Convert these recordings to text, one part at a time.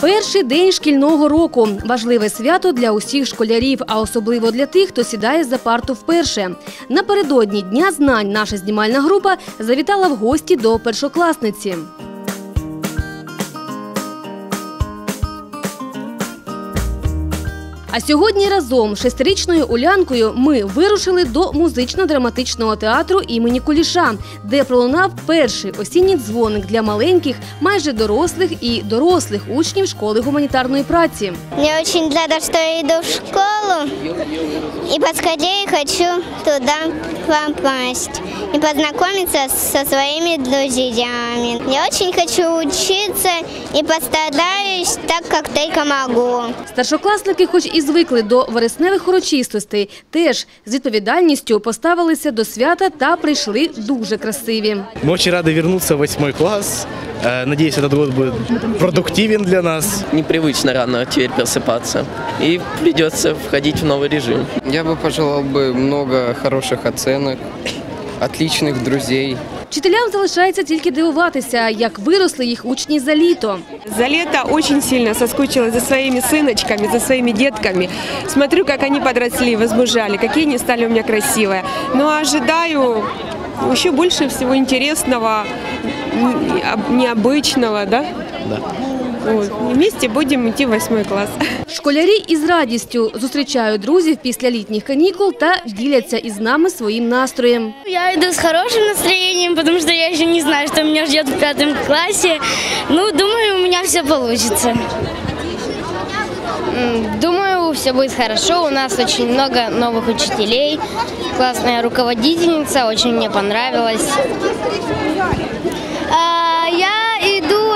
Перший день шкільного року важливе свято для усіх школярів, а особливо для тих, хто сідає за парту вперше. Напередодні дня знань наша знімальна група завітала в гості до першокласниці. А сьогодні разом з шестирічною Улянкою ми вирушили до музично-драматичного театру імені Куліша, де пролунав перший осінній дзвоник для маленьких, майже дорослих і дорослих учнів школи гуманітарної праці. Мне очень рада, что я иду в школу и поскорее хочу туда попасть и познакомиться со своими друзьями. Я очень хочу учиться и постараюсь так, как только могу. Старшокласники, хоч і звикли до вересневих урочистостей, теж з відповідальністю поставилися до свята та прийшли дуже красиві. Мы очень рады вернуться в восьмой класс. Э, Надеюсь, этот год будет продуктивен для нас. непривычно рано теперь просыпаться. И придется входить в новый режим. Я бы пожелал бы много хороших оценок, отличных друзей. Вчителям залишається тільки дивуватися, як виросли їх учні за літо. За лето очень сильно соскучилась за своими сыночками, за своими детками. Смотрю, как они подросли, возмужали, какие они стали у меня красивые. Но ожидаю еще больше всего интересного, не- необычного, да? Да. Вот. И Вместе будем идти в восьмой класс. Школярі із радістю зустрічають друзів після літніх канікул та діляться із нами своїм настроєм. Я иду с хорошим настроением, потому что я еще не знаю, что меня ждет в пятом классе. Ну, думаю, у меня все получится. Думаю, все будет хорошо. У нас очень много новых учителей. Классная руководительница, очень мне понравилось. А, Я иду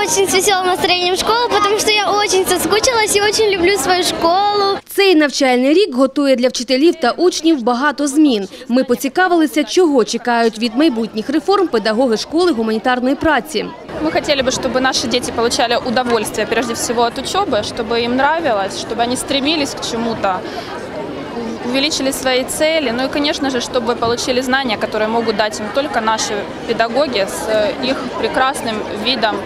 очень с веселым настроением в школу, потому что я очень соскучилась и очень люблю свою школу. Цей навчальний рік готує для вчителів та учнів багато змін. Ми поцікавилися, чого чекають від майбутніх реформ педагоги школи гуманітарної праці. Мы хотели бы, чтобы наши дети получали удовольствие прежде всего от учебы, чтобы им нравилось, чтобы они стремились к чему-то, увеличили свои цели, ну и, конечно же, чтобы получили знания, которые могут дать им только наши педагоги с э, их прекрасным видом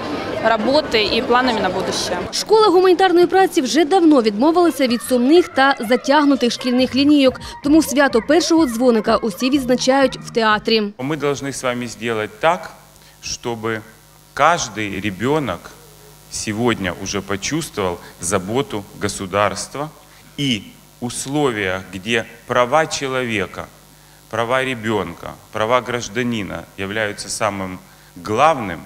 работы и планами на будущее. Школа гуманітарної праці вже давно відмовилася від сумних та затягнутих шкільних лінійок, тому свято першого дзвоника усі відзначають в театрі. Мы должны с вами сделать так, чтобы каждый ребенок сегодня уже почувствовал заботу государства и условия, где права человека, права ребенка, права гражданина являются самым главным,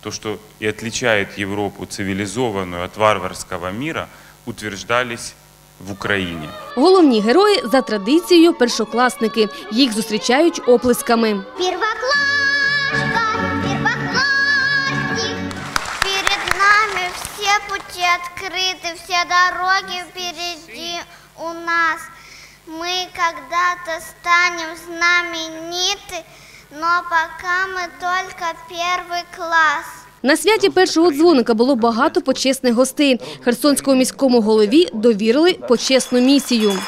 то, что и отличает Европу цивилизованную от варварского мира, утверждались в Украине. Головні герої за традицією першокласники. Їх зустрічають оплесками. Первоклашка, первоклассник. Перед нами все пути открыты, все дороги впереди у нас. Мы когда-то станем знамениты, но пока мы только первый класс. На святі першого дзвоника було багато почесних гостей. Херсонському міському голові довірили почесну місію.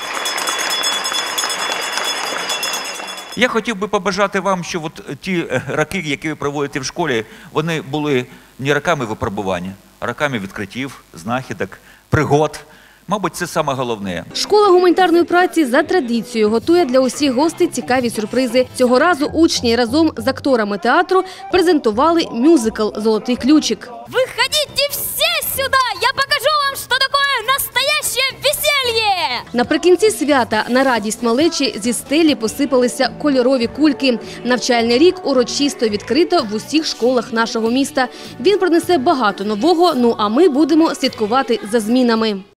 Я хотів би побажати вам, щоб от ті е, роки, які ви проводите в школі, вони були не роками випробування, а роками відкриттів, знахідок, пригод. Мабуть, це саме головне. Школа гуманітарної праці за традицією готує для усіх гостей цікаві сюрпризи. Цього разу учні разом з акторами театру презентували мюзикл Золотий ключик. Выходите все сюда! Я покажу вам, что такое настоящее веселье! Наприкінці свята на радість малечі зі стелі посипалися кольорові кульки. Навчальний рік урочисто відкрито в усіх школах нашого міста. Він принесе багато нового. Ну а ми будемо слідкувати за змінами.